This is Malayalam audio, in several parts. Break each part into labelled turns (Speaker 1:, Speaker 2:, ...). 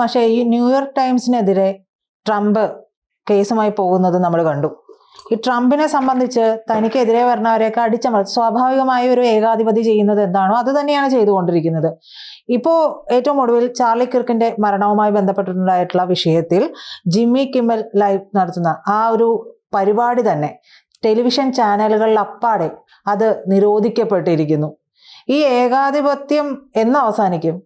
Speaker 1: പക്ഷേ ഈ ന്യൂയോർക്ക് ടൈംസിനെതിരെ ട്രംപ് കേസുമായി പോകുന്നത് നമ്മൾ കണ്ടു. ഈ ട്രംപിനെ സംബന്ധിച്ച് തനിക്കെതിരെ വരുന്നവരെയൊക്കെ അടിച്ചമർത്തി സ്വാഭാവികമായി ഒരു ഏകാധിപതി ചെയ്യുന്നത് എന്താണോ അത് തന്നെയാണ് ചെയ്തുകൊണ്ടിരിക്കുന്നത്. ഇപ്പോൾ ഏറ്റവും ഒടുവിൽ ചാർലി കിർക്കിന്റെ മരണവുമായി ബന്ധപ്പെട്ടിട്ടുണ്ടായിട്ടുള്ള വിഷയത്തിൽ ജിമ്മി കിമ്മൽ ലൈവ് നടത്തുന്ന ആ ഒരു പരിപാടി തന്നെ ടെലിവിഷൻ ചാനലുകളിൽ അപ്പാടെ അത് നിരോധിക്കപ്പെട്ടിരിക്കുന്നു. ഈ ഏകാധിപത്യം എന്ന് അവസാനിക്കും.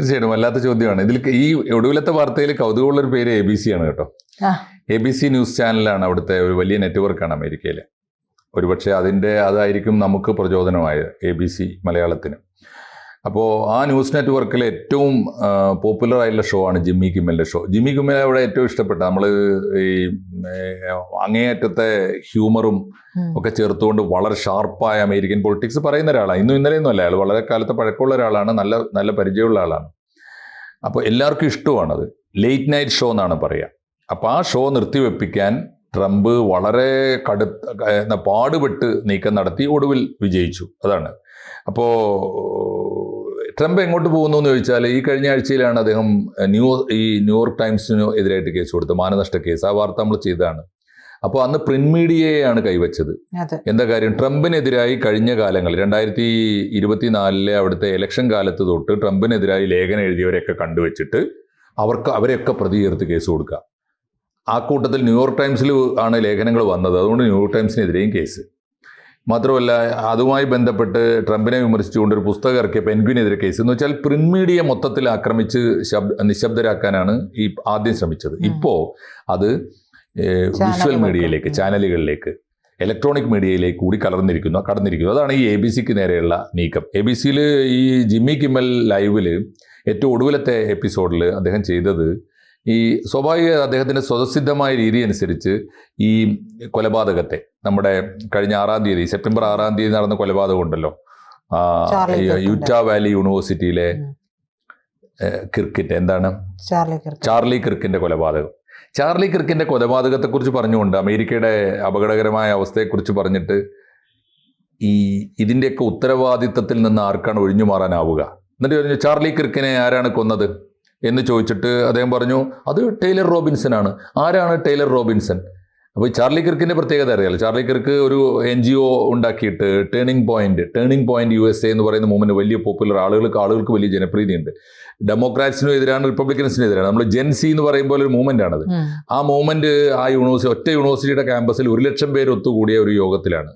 Speaker 2: തീർച്ചയായിട്ടും വല്ലാത്ത ചോദ്യമാണ്. ഇതിൽ ഈ ഒടുവിലത്തെ വാർത്തയിൽ കൗതുകമുള്ള ഒരു പേര് എ ബി സി ആണ് കേട്ടോ. എ ബി സി ന്യൂസ് ചാനലാണ് അവിടുത്തെ ഒരു വലിയ നെറ്റ്വർക്കാണ് അമേരിക്കയിൽ ഒരുപക്ഷെ അതിന്റെ അതായിരിക്കും നമുക്ക് പ്രചോദനമായത് എ ബി സി മലയാളത്തിന്. അപ്പോൾ ആ ന്യൂസ് നെറ്റ്വർക്കിലെ ഏറ്റവും പോപ്പുലർ ആയിട്ടുള്ള ഷോ ആണ് ജിമ്മി കിമ്മലിന്റെ ഷോ ജിമ്മി കിമ്മൽ അവിടെ ഏറ്റവും ഇഷ്ടപ്പെട്ട നമ്മൾ ഈ അങ്ങേയറ്റത്തെ ഹ്യൂമറും. ഒക്കെ ചേർത്തുകൊണ്ട് വളരെ ഷാർപ്പായ അമേരിക്കൻ പൊളിറ്റിക്സ് പറയുന്ന ഒരാളാണ് ഇന്നും ഇന്നലെയൊന്നും അല്ല അയാൾ വളരെ കാലത്തെ പഴക്കമുള്ള ഒരാളാണ് നല്ല നല്ല പരിചയമുള്ള ആളാണ്. അപ്പോൾ എല്ലാവർക്കും ഇഷ്ടമാണത്. ലേറ്റ് നൈറ്റ് ഷോ എന്നാണ് പറയുക അപ്പോൾ ആ ഷോ നിർത്തിവെപ്പിക്കാൻ ട്രംപ് വളരെ കടുത്ത എന്നാ പാടുപെട്ട് നീക്കം നടത്തി ഒടുവിൽ വിജയിച്ചു. അതാണ്. അപ്പോൾ ട്രംപ് എങ്ങോട്ട് പോകുന്നു എന്ന് ചോദിച്ചാൽ ഈ കഴിഞ്ഞ ആഴ്ചയിലാണ് അദ്ദേഹം ന്യൂ ഈ ന്യൂയോർക്ക് ടൈംസിന് എതിരായിട്ട് കേസ് കൊടുത്തത് മാനനഷ്ട കേസ്. ആ വാർത്ത നമ്മൾ ചെയ്തതാണ്. അപ്പോൾ അന്ന് പ്രിന്റ് മീഡിയയാണ് കൈവച്ചത്. എന്താ കാര്യം? ട്രംപിനെതിരായി കഴിഞ്ഞ കാലങ്ങളിൽ രണ്ടായിരത്തി ഇരുപത്തിനാലിലെ അവിടുത്തെ ഇലക്ഷൻ കാലത്ത് തൊട്ട് ട്രംപിനെതിരായി ലേഖനം എഴുതിയവരെയൊക്കെ കണ്ടുവച്ചിട്ട് അവർക്ക് അവരെയൊക്കെ പ്രതി ചേർത്ത് കേസ് കൊടുക്കുക. ആ കൂട്ടത്തിൽ ന്യൂയോർക്ക് ടൈംസിൽ ആണ് ലേഖനങ്ങൾ വന്നത്. അതുകൊണ്ട് ന്യൂയോർക്ക് ടൈംസിനെതിരെയും കേസ്. മാത്രമല്ല അതുമായി ബന്ധപ്പെട്ട് ട്രംപിനെ വിമർശിച്ചുകൊണ്ട് ഒരു പുസ്തകം ഇറക്കിയ പെൻഗ്വിനെതിരെ കേസ്. എന്ന് വെച്ചാൽ പ്രിന്റ് മീഡിയ മൊത്തത്തിൽ ആക്രമിച്ച് ശബ്ദ നിശബ്ദരാക്കാനാണ് ഈ ആദ്യം ശ്രമിച്ചത്. ഇപ്പോൾ അത് വിഷ്വൽ. മീഡിയയിലേക്ക് ചാനലുകളിലേക്ക് ഇലക്ട്രോണിക് മീഡിയയിലേക്ക് കൂടി കലർന്നിരിക്കുന്നു കടന്നിരിക്കുന്നു. അതാണ് ഈ എ ബി സിക്ക് നേരെയുള്ള നീക്കം. എ ബി സിയിൽ ഈ ജിമ്മി കിമ്മൽ ലൈവിൽ ഏറ്റവും ഒടുവിലത്തെ എപ്പിസോഡിൽ അദ്ദേഹം ചെയ്തത് ഈ സ്വാഭാവിക അദ്ദേഹത്തിന്റെ സ്വതസിദ്ധമായ രീതി അനുസരിച്ച് ഈ കൊലപാതകത്തെ നമ്മുടെ കഴിഞ്ഞ ആറാം തീയതി സെപ്റ്റംബർ ആറാം തീയതി നടന്ന കൊലപാതകം ഉണ്ടല്ലോ. യൂറ്റ വാലി യൂണിവേഴ്സിറ്റിയിലെ ക്രിക്കറ്റ് എന്താണ്?
Speaker 1: ചാർലി
Speaker 2: കിർക്കിന്റെ കൊലപാതകം. ചാർലി കിർക്കിന്റെ കൊലപാതകത്തെക്കുറിച്ച് പറഞ്ഞുകൊണ്ട് അമേരിക്കയുടെ അപകടകരമായ അവസ്ഥയെക്കുറിച്ച് പറഞ്ഞിട്ട് ഈ ഇതിന്റെയൊക്കെ ഉത്തരവാദിത്തത്തിൽ നിന്ന് ആർക്കാണ് ഒഴിഞ്ഞു മാറാനാവുക? എന്നിട്ട് പറഞ്ഞു ചാർലി ക്രിക്കിനെ ആരാണ് കൊന്നത്? എന്ന് ചോദിച്ചിട്ട് അദ്ദേഹം പറഞ്ഞു അത് ടൈലർ റോബിൻസൺ ആണ് ആരാണ് ടൈലർ റോബിൻസൺ? അപ്പോൾ ചാർലി കിർക്കിന്റെ പ്രത്യേകത അറിയാലോ? ചാർലി കിർക്ക് ഒരു എൻ ജി ഒ ഉണ്ടാക്കിയിട്ട് turning point turning point U S A എന്ന് പറയുന്ന മൂവ്മെന്റ് വലിയ പോപ്പുലർ ആളുകൾക്ക് ആളുകൾക്ക് വലിയ ജനപ്രീതിയുണ്ട്. ഡെമോക്രാറ്റ്സിനും എതിരാണ് റിപ്പബ്ലിക്കൻസിനും എതിരാണ്. നമ്മൾ ജെൻസി എന്ന് പറയുമ്പോൾ ഒരു മൂവ്മെന്റ് ആണത്. ആ മൂവ്മെന്റ് ആ യൂണിവേഴ്സിറ്റി ഒറ്റ യൂണിവേഴ്സിറ്റിയുടെ ക്യാമ്പസിൽ ഒരു ലക്ഷം പേര് ഒത്തുകൂടിയ ഒരു യോഗത്തിലാണ്.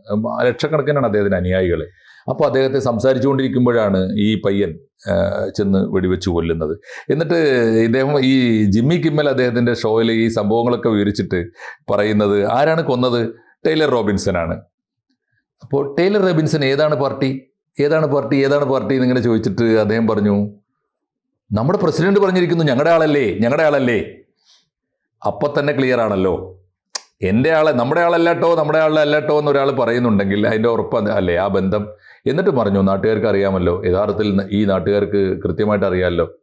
Speaker 2: ലക്ഷക്കണക്കിനാണ് അദ്ദേഹത്തിന്റെ അനുയായികൾ അപ്പോൾ അദ്ദേഹത്തെ സംസാരിച്ചുകൊണ്ടിരിക്കുമ്പോഴാണ് ഈ പയ്യൻ ചെന്ന് വെടിവെച്ച് കൊല്ലുന്നത്. എന്നിട്ട് ഇദ്ദേഹം ഈ ജിമ്മി കിമ്മൽ അദ്ദേഹത്തിന്റെ ഷോയിൽ ഈ സംഭവങ്ങളൊക്കെ വിവരിച്ചിട്ട് പറയുന്നത് ആരാണ് കൊന്നത്? ടൈലർ റോബിൻസൺ ആണ് അപ്പോൾ ടൈലർ റോബിൻസൺ ഏതാണ് പാർട്ടി? ഏതാണ് പാർട്ടി? ഏതാണ് പാർട്ടി എന്നിങ്ങനെ ചോദിച്ചിട്ട് അദ്ദേഹം പറഞ്ഞു നമ്മുടെ പ്രസിഡന്റ് പറഞ്ഞിരിക്കുന്നു ഞങ്ങളുടെ ആളല്ലേ ഞങ്ങളുടെ ആളല്ലേ. അപ്പം തന്നെ ക്ലിയർ ആണല്ലോ. എന്റെ ആളെ നമ്മുടെ ആളല്ലാട്ടോ നമ്മുടെ ആളല്ലാട്ടോ എന്ന് ഒരാൾ പറയുന്നുണ്ടെങ്കിൽ അതിന്റെ ഉറപ്പ് അല്ലേ? ആ ബന്ധം. എന്നിട്ട് പറഞ്ഞു നാട്ടുകാർക്ക് അറിയാമല്ലോ. യഥാർത്ഥത്തിൽ ഈ നാട്ടുകാർക്ക് കൃത്യമായിട്ട് അറിയാമല്ലോ.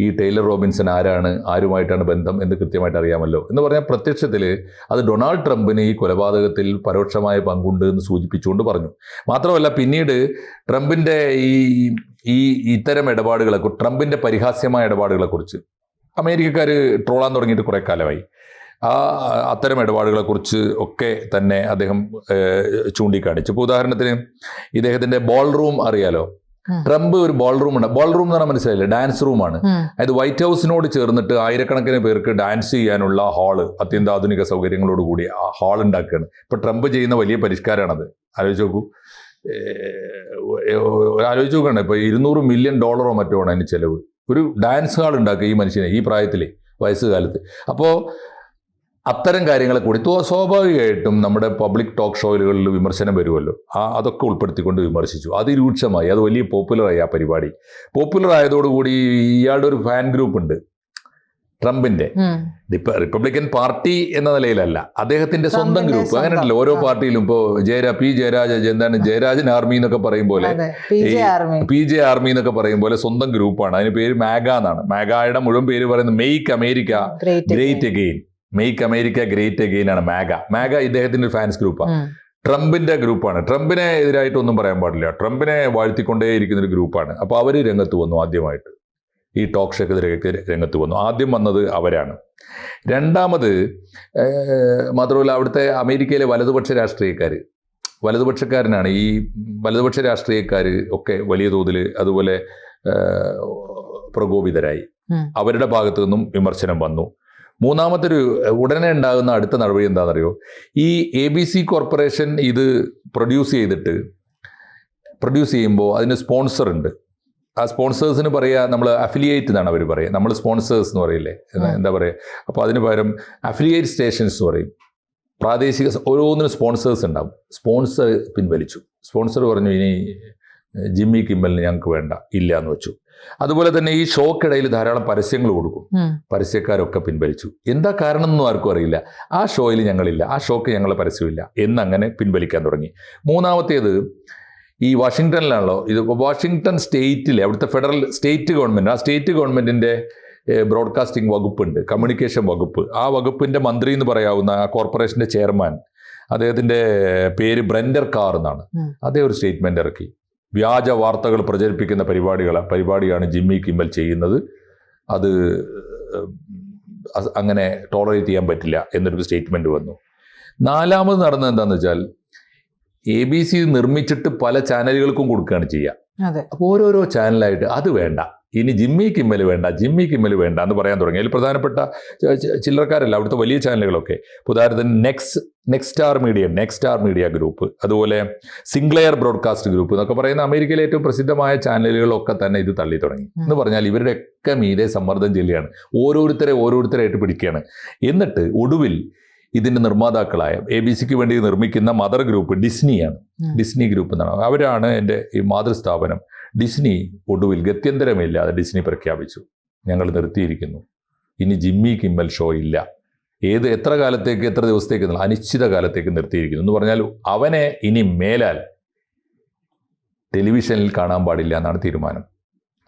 Speaker 2: ഈ ടൈലർ റോബിൻസൺ ആരാണ് ആരുമായിട്ടാണ് ബന്ധം എന്ന് കൃത്യമായിട്ട് അറിയാമല്ലോ. എന്ന് പറഞ്ഞാൽ പ്രത്യക്ഷത്തിൽ അത് ഡൊണാൾഡ് ട്രംപിന് ഈ കൊലപാതകത്തിൽ പരോക്ഷമായ പങ്കുണ്ട് എന്ന് സൂചിപ്പിച്ചുകൊണ്ട് പറഞ്ഞു. മാത്രമല്ല പിന്നീട് ട്രംപിന്റെ ഈ ഈ ഇത്തരം ഇടപാടുകളെ ട്രംപിന്റെ പരിഹാസ്യമായ ഇടപാടുകളെക്കുറിച്ച് അമേരിക്കക്കാർ ട്രോളാൻ തുടങ്ങിയിട്ട് കുറേ കാലമായി. ആ അത്തരം ഇടപാടുകളെക്കുറിച്ച് ഒക്കെ തന്നെ അദ്ദേഹം ചൂണ്ടിക്കാണിച്ചു. ഇപ്പോൾ ഉദാഹരണത്തിന് ഇദ്ദേഹത്തിന്റെ ബോൾ റൂം അറിയാലോ ട്രംപ് ഒരു ബോൾ റൂം ഉണ്ട്. ബോൾ റൂം എന്ന് പറഞ്ഞാൽ മനസ്സിലായില്ലേ? ഡാൻസ് റൂമാണ്. അതായത് വൈറ്റ് ഹൗസിനോട് ചേർന്നിട്ട് ആയിരക്കണക്കിന് പേർക്ക് ഡാൻസ് ചെയ്യാനുള്ള ഹാൾ അത്യന്താധുനിക സൗകര്യങ്ങളോട് കൂടി ആ ഹാൾ ഉണ്ടാക്കുകയാണ്. ഇപ്പൊ ട്രംപ് ചെയ്യുന്ന വലിയ പരിഷ്കാരമാണത് ആലോചിച്ച് നോക്കൂ. ആലോചിച്ച് നോക്കണം ഇപ്പൊ ഇരുന്നൂറ് മില്യൺ ഡോളറോ മറ്റോ ആണ് അതിന് ചെലവ്. ഒരു ഡാൻസ് ഹാൾ ഉണ്ടാക്കുക ഈ മനുഷ്യനെ ഈ പ്രായത്തിലെ വയസ്സുകാലത്ത്. അപ്പോൾ അത്തരം കാര്യങ്ങളെ കൂടി സ്വാഭാവികമായിട്ടും നമ്മുടെ പബ്ലിക് ടോക്ക് ഷോയിലുകളിൽ വിമർശനം വരുമല്ലോ. ആ അതൊക്കെ ഉൾപ്പെടുത്തിക്കൊണ്ട് വിമർശിച്ചു. അതിരൂക്ഷമായി അത് വലിയ പോപ്പുലറായി ആ പരിപാടി. പോപ്പുലർ ആയതോടുകൂടി ഇയാളുടെ ഒരു ഫാൻ ഗ്രൂപ്പ് ഉണ്ട്. ട്രംപിന്റെ. റിപ്പബ്ലിക്കൻ പാർട്ടി എന്ന നിലയിലല്ല. അദ്ദേഹത്തിന്റെ സ്വന്തം ഗ്രൂപ്പ്
Speaker 1: അങ്ങനെ
Speaker 2: ഉണ്ടല്ലോ ഓരോ. പാർട്ടിയിലും ഇപ്പോ ജയരാ പി ജയരാജ എന്താണ് ജയരാജൻ ആർമി എന്നൊക്കെ പറയും പോലെ
Speaker 1: പി ജെ ആർമി.
Speaker 2: എന്നൊക്കെ പറയും പോലെ സ്വന്തം ഗ്രൂപ്പാണ് അതിന് പേര് മാഗ എന്നാണ്. മാഗായുടെ മുഴുവൻ പേര് പറയുന്നത് make America
Speaker 1: great
Speaker 2: again make America great again ആണ് മാഗ. മാഗ ഇദ്ദേഹത്തിന്റെ ഒരു ഫാൻസ് ഗ്രൂപ്പാണ് ട്രംപിന്റെ ഗ്രൂപ്പാണ് ട്രംപിനെ എതിരായിട്ട് ഒന്നും പറയാൻ പാടില്ല. ട്രംപിനെ വാഴ്ത്തിക്കൊണ്ടേയിരിക്കുന്ന ഒരു ഗ്രൂപ്പാണ് അപ്പോൾ അവർ രംഗത്ത് വന്നു ആദ്യമായിട്ട്. ഈ ടോക്ക് ഷോക്കെതിരെ രംഗത്ത് വന്നു. ആദ്യം വന്നത് അവരാണ്. രണ്ടാമത് മാത്രമല്ല അവിടുത്തെ അമേരിക്കയിലെ വലതുപക്ഷ രാഷ്ട്രീയക്കാർ വലതുപക്ഷക്കാരനാണ്. ഈ വലതുപക്ഷ രാഷ്ട്രീയക്കാർ ഒക്കെ വലിയ തോതിൽ അതുപോലെ പ്രകോപിതരായി. അവരുടെ ഭാഗത്തു നിന്നും വിമർശനം വന്നു. മൂന്നാമത്തെ ഒരു ഉടനെ ഉണ്ടാകുന്ന അടുത്ത നടപടി എന്താണെന്നറിയോ? ഈ എ ബി സി കോർപ്പറേഷൻ ഇത് പ്രൊഡ്യൂസ് ചെയ്തിട്ട് പ്രൊഡ്യൂസ് ചെയ്യുമ്പോൾ അതിന് സ്പോൺസർ ഉണ്ട്. ആ സ്പോൺസേഴ്സിന് പറയുക നമ്മൾ അഫിലിയേറ്റ് എന്നാണ് അവർ പറയുക നമ്മൾ സ്പോൺസേഴ്സ് എന്ന് പറയില്ലേ? എന്താ-. പറയുക അപ്പോൾ അതിന് പകരം അഫിലിയേറ്റ് സ്റ്റേഷൻസ് എന്ന് പറയും. പ്രാദേശിക ഓരോന്നിനും സ്പോൺസേഴ്സ് ഉണ്ടാവും. സ്പോൺസർ പിൻവലിച്ചു. സ്പോൺസർ പറഞ്ഞു ഇനി ജിമ്മി കിമ്മലിന് ഞങ്ങൾക്ക് വേണ്ട ഇല്ല എന്ന് വെച്ചു. അതുപോലെ തന്നെ ഈ ഷോക്കിടയിൽ ധാരാളം പരസ്യങ്ങൾ കൊടുക്കും. പരസ്യക്കാരൊക്കെ പിൻവലിച്ചു. എന്താ കാരണം ഒന്നും ആർക്കും അറിയില്ല. ആ ഷോയിൽ ഞങ്ങളില്ല ആ ഷോക്ക് ഞങ്ങളെ പരസ്യമില്ല എന്നങ്ങനെ പിൻവലിക്കാൻ തുടങ്ങി. മൂന്നാമത്തേത് ഈ വാഷിങ്ടണിലാണല്ലോ ഇത് വാഷിങ്ടൺ സ്റ്റേറ്റിലെ അവിടുത്തെ ഫെഡറൽ സ്റ്റേറ്റ് ഗവൺമെന്റ് ആ സ്റ്റേറ്റ് ഗവൺമെന്റിന്റെ ബ്രോഡ്കാസ്റ്റിംഗ് വകുപ്പുണ്ട് കമ്മ്യൂണിക്കേഷൻ വകുപ്പ്. ആ വകുപ്പിന്റെ മന്ത്രി എന്ന് പറയാവുന്ന ആ കോർപ്പറേഷന്റെ ചെയർമാൻ അദ്ദേഹത്തിന്റെ പേര് ബ്രെൻഡർ കാർ എന്നാണ്.
Speaker 1: അദ്ദേഹം
Speaker 2: അതേ ഒരു സ്റ്റേറ്റ്മെന്റ് ഇറക്കി. വ്യാജ വാർത്തകൾ പ്രചരിപ്പിക്കുന്ന പരിപാടികൾ പരിപാടിയാണ് ജിമ്മി കിമ്മൽ ചെയ്യുന്നത്. അത് അങ്ങനെ ടോളറേറ്റ് ചെയ്യാൻ പറ്റില്ല എന്നൊരു സ്റ്റേറ്റ്മെന്റ് വന്നു. നാലാമത് നടന്നത് എന്താണെന്ന് വെച്ചാൽ എ ബി സി നിർമ്മിച്ചിട്ട് പല ചാനലുകൾക്കും കൊടുക്കുകയാണ് ചെയ്യുക.
Speaker 1: അതെ.
Speaker 2: അപ്പോൾ ഓരോരോ ചാനലായിട്ട് അത് വേണ്ട. ഇനി ജിമ്മി കിമ്മൽ വേണ്ട ജിമ്മി കിമ്മൽ വേണ്ട എന്ന് പറയാൻ തുടങ്ങി. അതിൽ പ്രധാനപ്പെട്ട ചില്ലറക്കാരല്ല അവിടുത്തെ വലിയ ചാനലുകളൊക്കെ. ഉദാഹരണത്തിന് next next star media next star media group അതുപോലെ സിംഗ്ലെയർ ബ്രോഡ്കാസ്റ്റ് ഗ്രൂപ്പ് എന്നൊക്കെ പറയുന്ന അമേരിക്കയിലെ ഏറ്റവും പ്രസിദ്ധമായ ചാനലുകളൊക്കെ തന്നെ ഇത് തള്ളി തുടങ്ങി. എന്ന് പറഞ്ഞാൽ ഇവരുടെയൊക്കെ മീതെ സമ്മർദ്ദം ചെല്ലുകയാണ്. ഓരോരുത്തരെ ഓരോരുത്തരായിട്ട് പിടിക്കുകയാണ്. എന്നിട്ട് ഒടുവിൽ ഇതിന്റെ നിർമ്മാതാക്കളായ എ ബി സിക്ക് വേണ്ടി നിർമ്മിക്കുന്ന മദർ ഗ്രൂപ്പ് ഡിസ്നിയാണ്. ഡിസ്നി ഗ്രൂപ്പ് എന്നാണ്. അവരാണ് എന്റെ ഈ മാതൃസ്ഥാപനം ഡിസ്നി ഒടുവിൽ ഗത്യന്തരമില്ലാതെ ഡിസ്നി പ്രഖ്യാപിച്ചു. ഞങ്ങൾ നിർത്തിയിരിക്കുന്നു. ഇനി ജിമ്മി കിമ്മൽ ഷോ ഇല്ല. ഏത് എത്ര കാലത്തേക്ക് എത്ര ദിവസത്തേക്ക് അനിശ്ചിത കാലത്തേക്ക് നിർത്തിയിരിക്കുന്നു എന്ന് പറഞ്ഞാൽ അവനെ ഇനി മേലാൽ ടെലിവിഷനിൽ കാണാൻ പാടില്ല എന്നാണ് തീരുമാനം.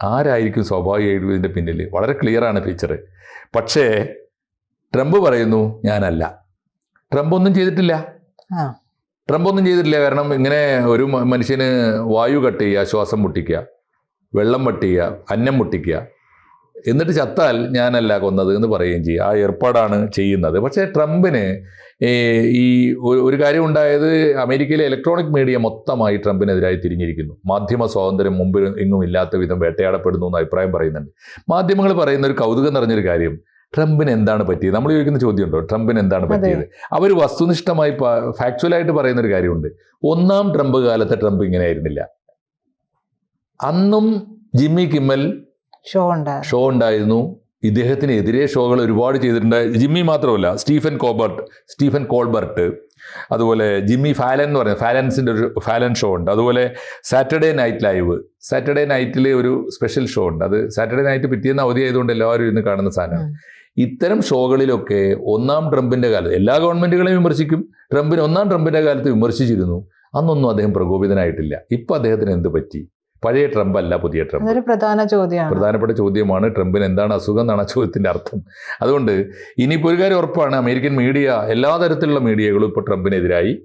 Speaker 2: ആരായിരിക്കും സ്വാഭാവികമായിട്ടും ഇതിന്റെ പിന്നിൽ? വളരെ ക്ലിയറാണ് ഫീച്ചർ പക്ഷേ ട്രംപ് പറയുന്നു ഞാനല്ല. ട്രംപ് ഒന്നും ചെയ്തിട്ടില്ല. ട്രംപ് ഒന്നും ചെയ്തിട്ടില്ല. കാരണം ഇങ്ങനെ ഒരു മനുഷ്യന് വായു കട്ട് ചെയ്യുക ശ്വാസം മുട്ടിക്കുക വെള്ളം വട്ടിക്കുക അന്നം മുട്ടിക്കുക എന്നിട്ട് ചത്താൽ ഞാനല്ല കൊന്നത് എന്ന് പറയുകയും ചെയ്യും. ആ ഏർപ്പാടാണ് ചെയ്യുന്നത്. പക്ഷേ ട്രംപിന് ഈ ഒരു കാര്യം ഉണ്ടായത് അമേരിക്കയിലെ ഇലക്ട്രോണിക് മീഡിയ മൊത്തമായി ട്രംപിനെതിരായി തിരിഞ്ഞിരിക്കുന്നു. മാധ്യമ സ്വാതന്ത്ര്യം മുമ്പിൽ എങ്ങും ഇല്ലാത്ത വിധം വേട്ടയാടപ്പെടുന്നു എന്ന് അഭിപ്രായം പറയുന്നുണ്ട്. മാധ്യമങ്ങൾ പറയുന്ന ഒരു കൗതുകം നിറഞ്ഞൊരു കാര്യം ട്രംപിന് എന്താണ് പറ്റിയത്? നമ്മൾ ചോദിക്കുന്ന ചോദ്യമുണ്ടോ? ട്രംപിന് എന്താണ് പറ്റിയത്? അവർ വസ്തുനിഷ്ഠമായി ഫാക്ച്വലായിട്ട് പറയുന്ന ഒരു കാര്യമുണ്ട്. ഒന്നാം ട്രംപ് കാലത്തെ ട്രംപ് ഇങ്ങനെ ആയിരുന്നില്ല. അന്നും ജിമ്മി കിമ്മൽ
Speaker 1: ഷോ
Speaker 2: ഷോ ഉണ്ടായിരുന്നു. ഇദ്ദേഹത്തിന് എതിരെ ഷോകൾ ഒരുപാട് ചെയ്തിട്ടുണ്ട്. ജിമ്മി മാത്രമല്ല സ്റ്റീഫൻ കോബർട്ട് സ്റ്റീഫൻ കോൾബർട്ട് അതുപോലെ ജിമ്മി ഫാലൻ എന്ന് പറയുന്നത് ഫാലൻസിന്റെ ഒരു ഫാലൻ ഷോ ഉണ്ട്. അതുപോലെ സാറ്റർഡേ നൈറ്റ് ലൈവ്. സാറ്റർഡേ നൈറ്റിലെ ഒരു സ്പെഷ്യൽ ഷോ ഉണ്ട്. അത് സാറ്റർഡേ നൈറ്റ് പിറ്റേന്ന് അവധി ആയതുകൊണ്ട് എല്ലാവരും ഇരുന്ന് കാണുന്ന സാധനമാണ്. ഇത്തരം ഷോകളിലൊക്കെ ഒന്നാം ട്രംപിന്റെ കാലത്ത് എല്ലാ ഗവൺമെന്റുകളെയും വിമർശിക്കും. ട്രംപിന് ഒന്നാം ട്രംപിന്റെ കാലത്ത് വിമർശിച്ചിരുന്നു. അന്നൊന്നും അദ്ദേഹം പ്രകോപിതനായിട്ടില്ല. ഇപ്പൊ അദ്ദേഹത്തിന് എന്ത് പറ്റി? പഴയ ട്രംപ് അല്ല പുതിയ ട്രംപ്.
Speaker 1: അതൊരു പ്രധാന ചോദ്യമാണ്.
Speaker 2: പ്രധാനപ്പെട്ട ചോദ്യമാണ്. ട്രംപിന് എന്താണ് അസുഖം എന്നാണ് ആ ചോദ്യത്തിന്റെ അർത്ഥം. അതുകൊണ്ട് ഇനിയിപ്പോൾ ഒരു കാര്യം ഉറപ്പാണ്. അമേരിക്കൻ മീഡിയ എല്ലാ തരത്തിലുള്ള മീഡിയകളും ഇപ്പോൾ ട്രംപിനെതിരായി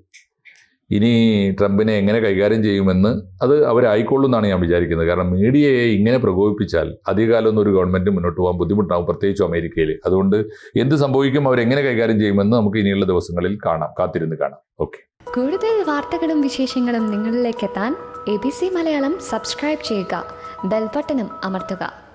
Speaker 2: ഇനി ട്രംപിനെ എങ്ങനെ കൈകാര്യം ചെയ്യുമെന്ന് അത് അവരായിക്കൊള്ളും എന്നാണ് ഞാൻ വിചാരിക്കുന്നത്. കാരണം മീഡിയയെ ഇങ്ങനെ പ്രകോപിപ്പിച്ചാൽ അധികകാലമൊന്നും ഒരു ഗവൺമെന്റ് മുന്നോട്ട് പോകാൻ ബുദ്ധിമുട്ടാവും പ്രത്യേകിച്ച് അമേരിക്കയിൽ. അതുകൊണ്ട് എന്ത് സംഭവിക്കും അവരെങ്ങനെ കൈകാര്യം ചെയ്യുമെന്ന് നമുക്ക് ഇനിയുള്ള ദിവസങ്ങളിൽ കാണാം. കാത്തിരുന്ന് കാണാം. ഓക്കെ.
Speaker 3: കൂടുതൽ വാർത്തകളും വിശേഷങ്ങളും നിങ്ങളിലേക്ക് എത്താൻ A B C Malayalam subscribe ചെയ്യുക ബെൽബട്ടനും അമർത്തുക.